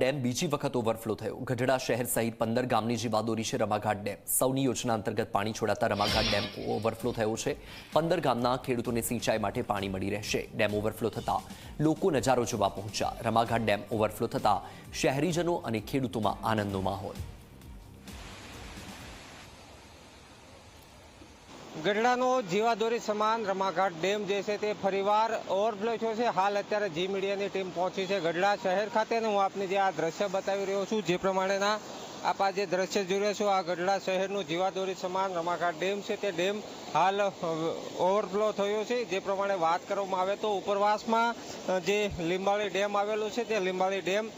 Dam બીજી વખત overflow થયો. ગઢડા શહેર સહિત પંદર ગામની જીવાદોરી છે રમાઘાટ ડેમ. સૌની યોજના અંતર્ગત પાણી છોડાતા રમાઘાટ ડેમ ઓવરફ્લો થયો છે. પંદર ગામના ખેડૂતોને સિંચાઈ માટે પાણી મળી રહેશે. ડેમ ઓવરફ્લો થતા લોકો નજારો જોવા પહોંચ્યા. રમાઘાટ ડેમ ઓવરફ્લો થતા શહેરીજનો અને ખેડૂતોમાં આનંદનો માહોલ. ગઢડાનો જીવાદોરી સમાન રમાઘાટ ડેમ જે છે તે ફરીવાર ઓવરફ્લો થયો છે. હાલ અત્યારે જી મીડિયાની ટીમ પહોંચી છે ગઢડા શહેર ખાતે હું આપને જે આ દ્રશ્ય બતાવી રહ્યો છું, જે પ્રમાણેના આપ આ જે દ્રશ્ય જોઈ રહ્યા છો, આ ગઢડા શહેરનું જીવાદોરી સમાન રમાઘાટ ડેમ છે. તે ડેમ હાલ ઓવરફ્લો થયો છે. જે પ્રમાણે વાત કરવામાં આવે તો ઉપરવાસમાં જે લીંબાળી ડેમ આવેલું છે, તે લીંબાળી ડેમ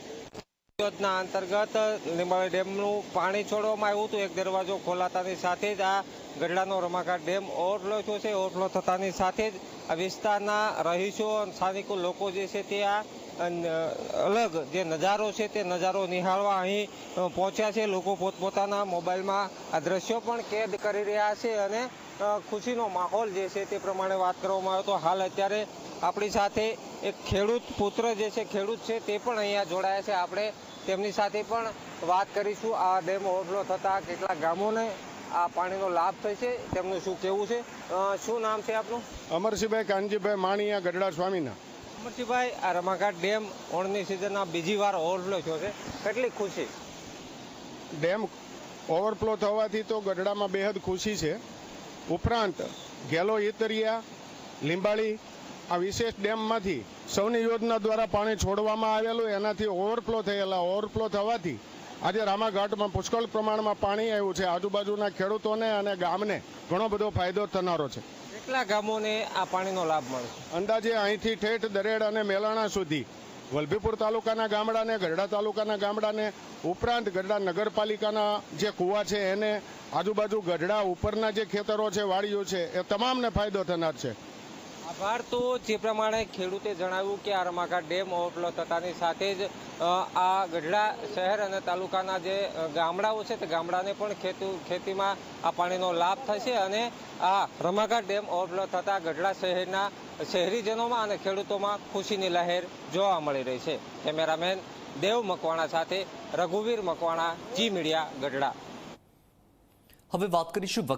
યોજના અંતર્ગત લીંબાળી ડેમનું પાણી છોડવામાં આવ્યું હતું. એક દરવાજો ખોલાતાની સાથે જ આ ગઢડાનો રમાઘાટ ડેમ ઓવરફ્લો થયો છે. ઓવરફ્લો થતાની સાથે જ આ વિસ્તારના રહીશો અને સ્થાનિકો લોકો જે છે તે આ અલગ જે નજારો છે તે નજારો નિહાળવા અહીં પહોંચ્યા છે. લોકો પોતપોતાના મોબાઈલમાં આ દ્રશ્યો પણ કેદ કરી રહ્યા છે અને ખુશીનો માહોલ જે છે તે પ્રમાણે વાત કરવામાં આવે તો હાલ અત્યારે આપણી સાથે એક ખેડૂત પુત્ર જે છે ખેડૂત છે તે પણ અહીંયા જોડાયા છે. આપણે તેમની સાથે પણ વાત કરીશું. આ ડેમ ઓવરફ્લો થતાં કેટલા ગામોને આ પાણીનો લાભ થશે. તેમનું શું કહેવું છે? શું નામ છે આપનું? અમરસિંહભાઈ કાનજીભાઈ માણીયા ગઢડા સ્વામીના. અમરસિંહભાઈ આ રમાઘાટ ડેમ ઓળની સિઝનના બીજી વાર ઓવરફ્લો થયો છે. કેટલી ખુશી? ડેમ ઓવરફ્લો થવાથી તો ગઢડામાં બેહદ ખુશી છે. ઉપરાંત ગેલો ઈતરિયા લીંબાળી આ વિશેષ ડેમમાંથી સૌની યોજના દ્વારા પાણી છોડવામાં આવેલું એનાથી ઓવરફ્લો થયેલા ઓવરફ્લો થવાથી આજે રામાઘાટમાં પુષ્કળ પ્રમાણમાં પાણી આવ્યું છે. આજુબાજુના ખેડૂતોને અને ગામને ઘણો બધો ફાયદો થનારો છે. કેટલા ગામોને આ પાણીનો લાભ મળશે અંદાજે અહીંથી ઠેઠ દરેડ અને મેલાણા સુધી વલભીપુર તાલુકાના ગામડાને, ગરડા તાલુકાના ગામડાને, ઉપરાંત ગરડા નગરપાલિકાના જે કુવા છે એને આજુબાજુ ગઢડા ઉપરના જે ખેતરો છે, વાડીઓ છે, એ તમામને ફાયદો થનાર છે. આભાર. તો જે પ્રમાણે ખેડૂતે જણાવ્યું કે આ રમાકા ડેમ ઓવરફ્લો થતાની સાથે જ આ ગઢડા શહેર અને તાલુકાના જે ગામડાઓ છે તે ગામડાને પણ ખેતુ, ખેતીમાં આ પાણીનો લાભ થશે અને આ રમાકા ડેમ ઓવરફ્લો થતાં ગઢડા શહેરના શહેરીજનોમાં અને ખેડૂતોમાં ખુશીની લહેર જોવા મળી રહી છે. કેમેરામેન દેવ મકવાણા સાથે રઘુવીર મકવાણા, જી મીડિયા ગઢડા. હવે વાત કરીશું